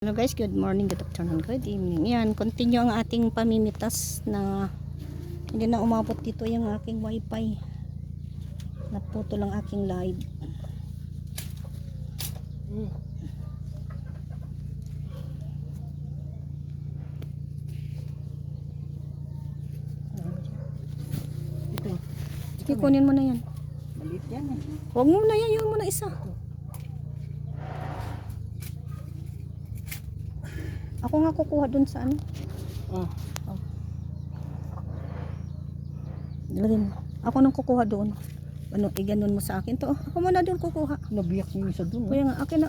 Hello guys, good morning, good afternoon, good evening. Yan, continue ang ating pamimitas na hindi na umabot dito yung aking wifi. Naputo lang aking live. Ito. Sige, kunin mo na yan. Maliit yan eh. Huwag mo na yan, yun mo na isa. Ako nga kukuha dun sa ano. Oh. Lagyan mo. Ako nang kukuha doon. Ano, iganon mo sa akin to. Ako muna doon kukuha. Nabiyak yung isa dun. Kuya nga, akin na.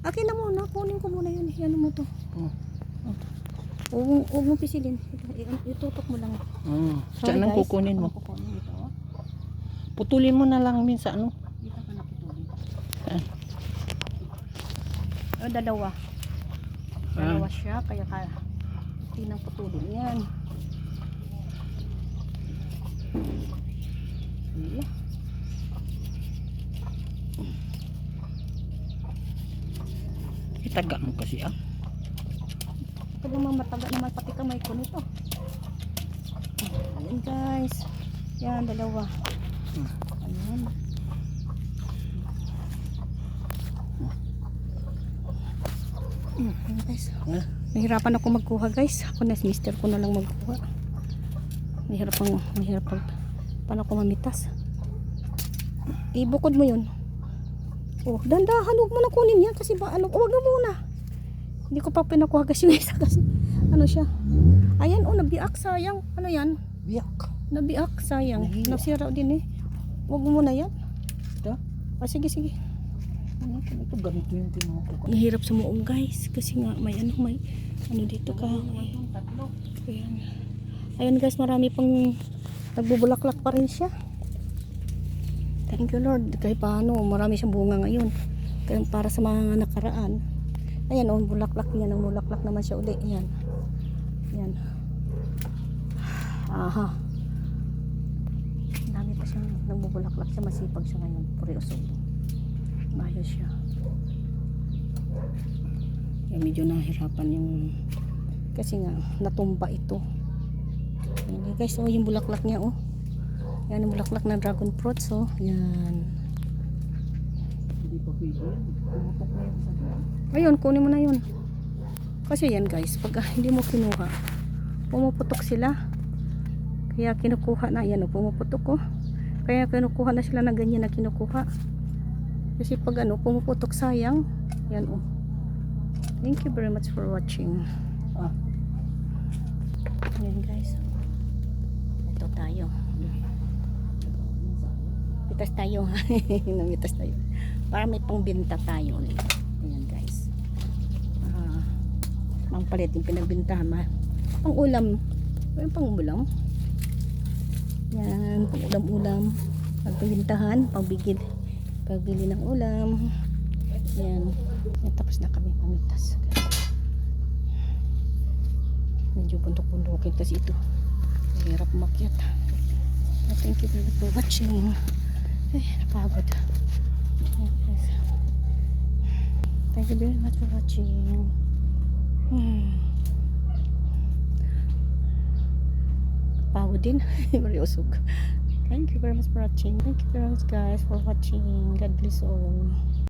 Akin na muna. Kunin ko muna yun. Yan mo to. Oh. Huwag mong- huwag mong pisilin. Itutok mo lang. Oh. Sorry, Saan ang kukunin mo? Kukunin ito. oh. Putulin mo na lang minsan ano. Dito ka na putulin. Ah. Oh, dalawa. Dalawa siya. Kaya ka. Hindi nang putulin yan. Yeah. Itaga mo kasi ah. Ito naman mataga naman pati kamay ko nito. Ayan guys. Yan, dalawa. Hmm. Ayan. Ayan guys. Ah. Nahirapan ako magkuha guys. Ako na, mister ko na lang magkuha. Mahirap ang, mahirap pag, paano ako mamitas. Ibukod mo yun. Oh, dandahan, huwag mo na kunin yan kasi ba, ano, huwag na muna. Hindi ko pa pinakuha kasi yung isa kasi, ano siya. Ayan, oh, nabiak, sayang. Ano yan? Biyak. Nabiak, sayang. Nahiya. Nasira din eh. Huwag mo muna yan. Ito. Ah, sige, sige. Ano ito? Ito ganito yung tinuko ko. Mahirap sumuong guys kasi nga may ano may ano dito ka. Ayan. Ayan guys, marami pang nagbubulaklak pa rin siya. Thank you Lord. Kahit paano, marami siyang bunga ngayon. Kaya para sa mga nakaraan. Ayan oh, bulaklak niya. Namulaklak naman siya uli. Ayan. Ayan. Aha. Ang dami pa siyang nagbubulaklak siya. Masipag siya ngayon. Puri usog. Maayos siya. Kaya medyo nahirapan yung kasi nga natumba ito. Ayan guys, oh yung bulaklak niya oh. Yan ang bulaklak ng dragon fruits oh. Yan. Yan. Na yung. Ayun, kunin mo na yun. Kasi yan guys, pag ah, hindi mo kinuha, pumuputok sila. Kaya kinukuha na, yan oh, pumuputok oh. Kaya kinukuha na sila na ganyan na kinukuha. Kasi pag ano, pumuputok sayang. Yan oh. Thank you very much for watching. Ah. Yan guys. Ito tayo. Pitas tayo. Namitas tayo. Para may pangbinta tayo ulit. Ayan guys. Ah, mang palit yung pinagbintahan. Ma. Pang ulam. Ano pang ulam? Yan. Pang ulam-ulam. Pagbintahan. Pagbigil. Pagbili ng ulam. Yan. Tapos na kami pamitas. Medyo bundok-bundokin kasi ito. Mahirap makyat. Thank you very for watching. Ay, napagod. Ayan, guys. Thank you very much for watching. Hmm. Pagod din. Very usog. Thank you very much for watching. Thank you very much guys for watching. God bless all.